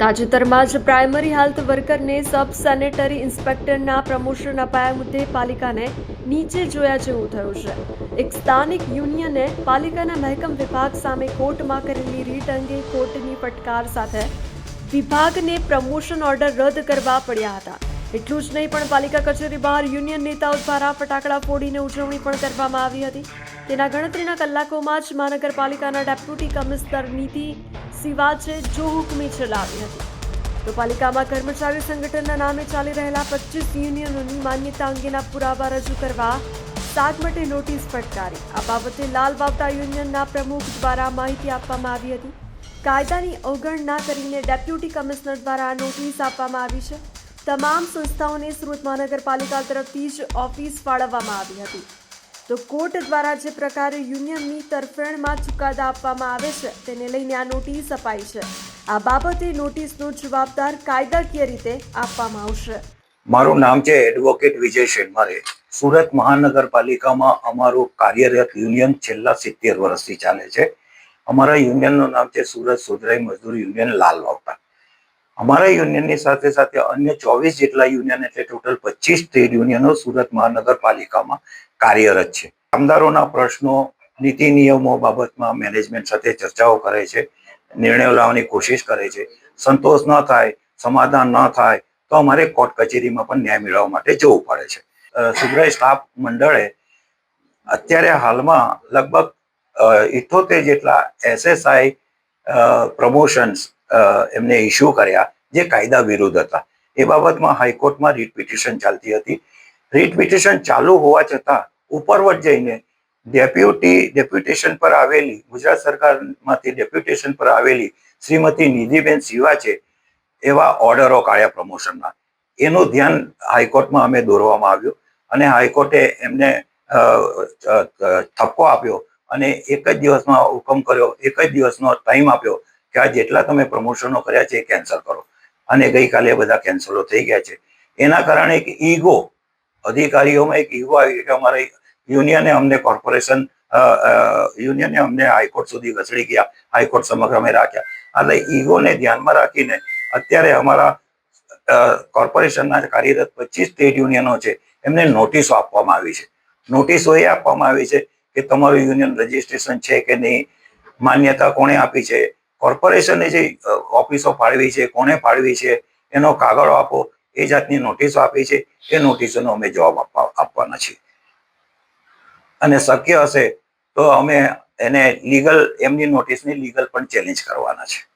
તાજેતરમાં જ primary health વર્કરને સબ સેનેટરી ઇન્સ્પેક્ટરના પ્રમોશન અપાયા મુદ્દે પાલિકાને નીચે જોયા જેવું થયું છે. એક સ્થાનિક યુનિયને પાલિકાના મહેકમ વિભાગ સામે કોર્ટમાં કરેલી રીટ અંગે કોર્ટની ફટકાર સાથે વિભાગને પ્રમોશન ઓર્ડર રદ કરવા પડ્યા હતા. એટલું જ નહીં, પણ પાલિકા કચેરી બહાર યુનિયન નેતાઓ દ્વારા ફટાકડા ફોડીને ઉજવણી પણ કરવામાં આવી હતી. તેના ગણતરીના કલાકોમાં જ મહાનગરપાલિકાના ડેપ્યુટી કમિશનર નીતિ સિવાચે જો હુકમી ચલાવી હતી. તો પાલિકામાં કર્મચારી સંગઠનના નામે ચાલી રહેલા પચીસ યુનિયનોની માન્યતા અંગેના પુરાવા રજૂ કરવા સાત માટે નોટિસ ફટકારી. આ બાબતે લાલ બાવતા યુનિયનના પ્રમુખ દ્વારા માહિતી આપવામાં આવી હતી. કાયદાની અવગણના કરીને ડેપ્યુટી કમિશનર દ્વારા નોટિસ આપવામાં આવી છે. તમામ સંસ્થાઓને સુરત મહાનગરપાલિકા તરફથી જ ઓફિસ ફાળવવામાં આવી હતી. તો કોર્ટ દ્વારા જે પ્રકારે યુનિયનની તરફેણમાં ચુકાદા આપવામાં આવે છે, તેને લઈને આ નોટિસ અપાઈ છે. આ બાબતે નોટિસનો જવાબદાર કાયદાકીય રીતે આપવામાં આવશે. મારું નામ છે એડવોકેટ વિજય શેનમારે સુરત મહાનગરપાલિકામાં અમારું કાર્યરત યુનિયન છેલ્લા સિત્તેર વર્ષથી ચાલે છે. અમારા યુનિયનનું નામ છે સુરત સુધરાઈ મજદૂર યુનિયન લાલ વાવટા અમારા યુનિયનની સાથે સાથે અન્ય ચોવીસ જેટલા યુનિયન એટલે ટોટલ પચીસ ટ્રેડ યુનિયનો સુરત મહાનગરપાલિકામાં કાર્યરત છે. કામદારોના પ્રશ્નો, નીતિ નિયમો બાબતમાં મેનેજમેન્ટ સાથે ચર્ચાઓ કરે છે, નિર્ણયો લાવવાની કોશિશ કરે છે. સંતોષ ન થાય, સમાધાન ન થાય, તો અમારે કોર્ટ કચેરીમાં પણ ન્યાય મેળવવા માટે જવું પડે છે. સુગ્રહ સ્ટાફ મંડળે અત્યારે હાલમાં લગભગ ઇઠોતેર જેટલા એસએસઆઈ પ્રમોશન્સ એમને ઇસ્યુ કર્યા જે કાયદા વિરુદ્ધ હતા. એ બાબતમાં હાઈકોર્ટમાં રીટ પિટિશન ચાલતી હતી. રીટ પિટિશન ચાલુ હોવા છતાં ઉપરવટ જઈને ડેપ્યુટી ડેપ્યુટેશન પર આવેલી, ગુજરાત સરકારમાંથી ડેપ્યુટેશન પર આવેલી શ્રીમતી નિધિબેન સિવા છે, એવા ઓર્ડરો કાઢ્યા પ્રમોશનના એનું ધ્યાન હાઈકોર્ટમાં અમે દોરવામાં આવ્યું અને હાઈકોર્ટે એમને ઠપકો આપ્યો અને એક જ દિવસમાં હુકમ કર્યો, એક જ દિવસનો ટાઈમ આપ્યો કે આ જેટલા તમે પ્રમોશનો કર્યા છે એ કેન્સલ કરો. અને ગઈકાલે બધા કેન્સલો થઈ ગયા છે. એના કારણે એક ઈગો અધિકારીઓમાં એક ઈગો આવી કે અમારા યુનિયને અમને કોર્પોરેશન યુનિયને અમને હાઈકોર્ટ સુધી ઘસડી ગયા હાઈકોર્ટ સમગ્ર અમે રાખ્યા. એટલે ઈગોને ધ્યાનમાં રાખીને અત્યારે અમારા કોર્પોરેશનના કાર્યરત પચીસ સ્ટેટ યુનિયનો છે, એમને નોટિસો આપવામાં આવી છે. નોટિસો એ આપવામાં આવી છે કે તમારું યુનિયન રજીસ્ટ્રેશન છે કે નહીં? માન્યતા કોણે આપી છે? કોર્પોરેશને જે ઓફિસો ફાળવી છે કોને ફાળવી છે, એનો કાગળ આપો, એ જાતની નોટિસો આપી છે, એ નોટિસોનો અમે જવાબ આપવા, આપવાના છીએ. અને શક્ય હશે તો અમે એને લીગલ, એમની નોટિસની લીગલ પણ ચેલેન્જ કરવાના છે.